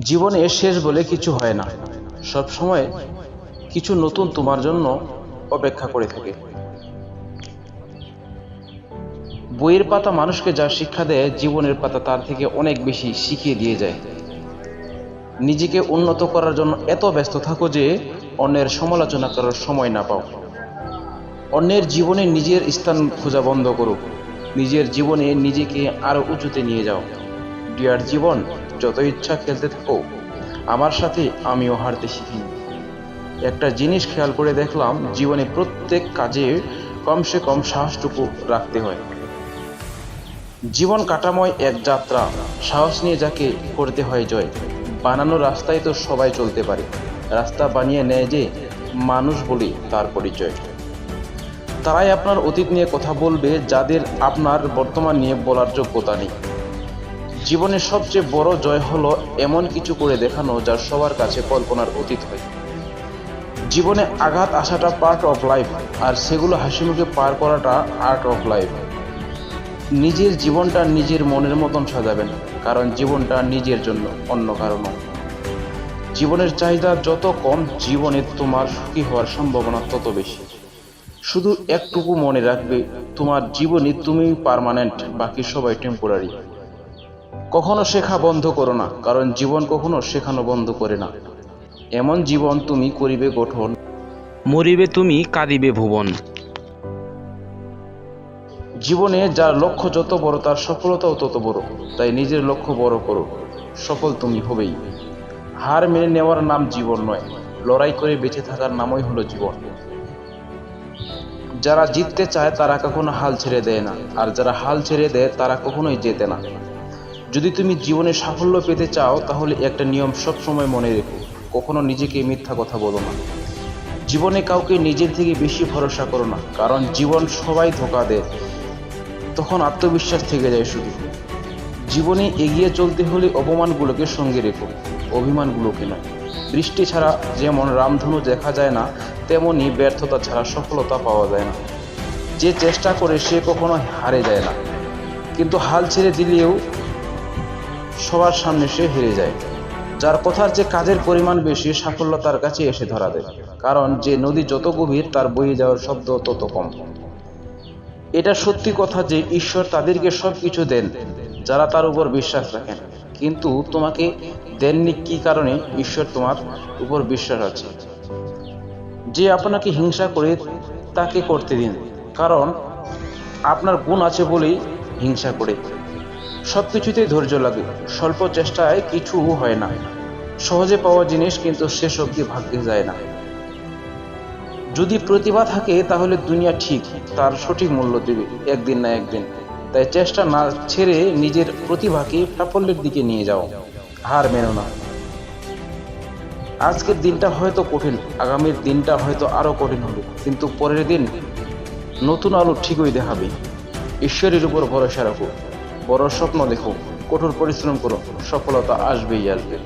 জীবনে শেষ বলে কিছু হয় না। সব সময় কিছু নতুন তোমার জন্য অপেক্ষা করে থাকে। বইয়ের পাতা মানুষকে যা শিক্ষা দেয়, জীবনের পাতা তার থেকে অনেক বেশি শিখিয়ে দিয়ে যায়। নিজেকে উন্নত করার জন্য এত ব্যস্ত থাকো যে অন্যের সমালোচনা করার সময় না পাও। অন্যের জীবনে নিজের স্থান খোঁজা বন্ধ করো। নিজের জীবনে নিজেকে আরও উঁচুতে নিয়ে যাও। ডিয়ার জীবন যত ইচ্ছা খেলতে থাকো, আমার সাথে আমিও হারতে শিখিনি একটা জিনিস খেয়াল করে দেখলাম, জীবনে প্রত্যেক কাজে কমসে কম সাহসটুকু রাখতে হয়। জীবন কাটাময় এক যাত্রা, সাহস নিয়ে যাকে করতে হয় জয়। বানানো রাস্তায় তো সবাই চলতে পারে। রাস্তা বানিয়ে নেয় যে মানুষ বলি তার পরিচয়। তারাই আপনার অতীত নিয়ে কথা বলবে, যাদের আপনার বর্তমান নিয়ে বলার যোগ্যতা নেই। জীবনের সবচেয়ে বড় জয় হলো এমন কিছু করে দেখানো যা সবার কাছে কল্পনার অতীত হয়। জীবনে আঘাত আসাটা পার্ট অফ লাইফ আর সেগুলো হাসি মুখে পার করাটা আর্ট অফ লাইফ নিজের জীবনটা নিজের মনের মতন সাজাবেন, কারণ জীবনটা নিজের জন্য, অন্য কারণ জীবনের চাহিদা যত কম, জীবনে তোমার সুখী হওয়ার সম্ভাবনা তত বেশি। শুধু একটুকু মনে রাখবে, তোমার জীবনে তুমি পার্মানেন্ট বাকি সবাই টেম্পোরারি কখনো শেখা বন্ধ করো না, কারণ জীবন কখনো শেখানো বন্ধ করে না। এমন জীবন তুমি করিবে গঠন, মরিবে তুমি কাঁদিবে ভুবন। জীবনে যার লক্ষ্য যত বড়, তার সফলতাও তত বড়। তাই নিজের লক্ষ্য বড় করো, সফল তুমি হবেই। হার মেনে নেওয়ার নাম জীবন নয়, লড়াই করে বেঁচে থাকার নামই হলো জীবন। যারা জিততে চায়, তারা কখনো হাল ছেড়ে দেয় না, আর যারা হাল ছেড়ে দেয়, তারা কখনোই জেতে না। যদি তুমি জীবনে সাফল্য পেতে চাও, তাহলে একটা নিয়ম সব সময় মনে রেখো, কখনো নিজেকে মিথ্যা কথা বলো না। জীবনে কাউকে নিজের থেকে বেশি ভরসা করো না, কারণ জীবন সবাই ধোকা দেয়। তখন আত্মবিশ্বাস থেকে যায় শুধু। জীবনে এগিয়ে চলতে হলে অপমানগুলোকে সঙ্গে রেখো, অভিমানগুলোকে নয় বৃষ্টি ছাড়া যেমন রামধনু দেখা যায় না, তেমনি ব্যর্থতা ছাড়া সফলতা পাওয়া যায় না। যে চেষ্টা করে সে কখনো হারে যায় না। কিন্তু হাল ছেড়ে দিলেও সবার সামনে সে হেরে যায়। যার কথার যে কাজের পরিমাণ বেশি, সাফল্য তার কাছে এসে ধরা দেয়। কারণ যে নদী যত গভীর, তার বয়ে যাওয়ার শব্দ তত কম। এটা সত্যি কথা যে ঈশ্বর তাদেরকে সব কিছু দেন, যারা তার উপর বিশ্বাস রাখেন। কিন্তু তোমাকে দেননি কি কারণে ঈশ্বর তোমার উপর বিশ্বাস আছে? যে আপনাকে হিংসা করে তাকে করতে দিন। কারণ আপনার গুণ আছে বলেই হিংসা করে। সব কিছুতেই ধৈর্য লাগে, স্বল্প চেষ্টায় কিছু হয় না। সহজে পাওয়া জিনিস কিন্তু শেষ অবধি ভাগ্যে যায় না। যদি প্রতিভা থাকে, তাহলে দুনিয়া ঠিক, তার সঠিক মূল্য দেবে, একদিন না একদিন। তাই চেষ্টা না ছেড়ে নিজের প্রতিভাকে সাফল্যের দিকে নিয়ে যাও, হার মেনো না। আজকের দিনটা হয়তো কঠিন, আগামীর দিনটা হয়তো আরও কঠিন হবে, কিন্তু পরের দিন নতুন আলো ঠিকই দেখাবে। ঈশ্বরের উপর ভরসা রাখো। বড় স্বপ্ন দেখো কঠোর পরিশ্রম করো সফলতা আসবেই আসবে।